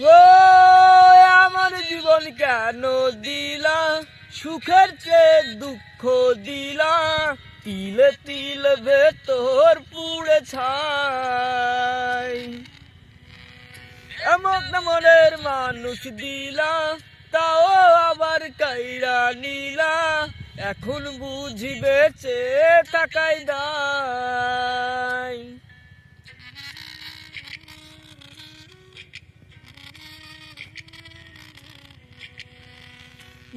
ও, আমার জীবন কেন দিলা? সুখের চেয়ে দুঃখ দিলা। তিলে তিল ভেতর পুড়ে ছাই। এমন মনের মানুষ দিলা, তাও আবার কাইরা নিলা। এখন বুঝি বেঁচে থাকাই দায়।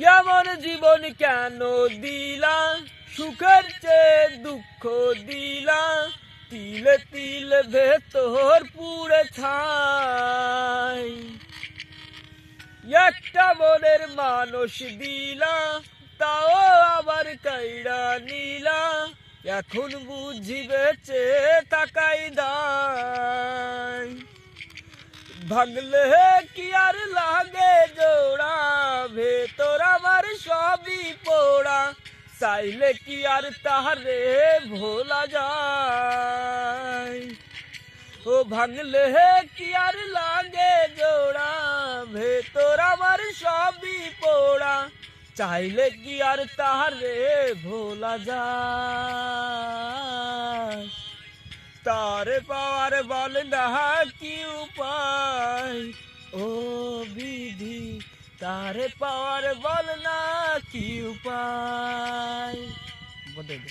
এমন জীবন কেন দিলা? সুখের চেয়ে দুঃখ দিলা। তিলে তিলে ভেতর পুড়ে ছাই। একটা মনের মানুষ দিলা, তাও আবার কাইরা নিলা। এখন বুঝি বেঁচে তাকাই দায় ভাঙলে কি আর চাইলে কি আর তাহারে ভোলা যায়? ও ভাঙলে কি আর লাগে জোড়া? ভেতর আমার সবই পোড়া। চাইলে কি আর তাহারে ভোলা যায়? তারে পাওয়ার বল না কি উপায়? ও বিধি, তারে পাওয়ার বল না কি উপায়? বলে দে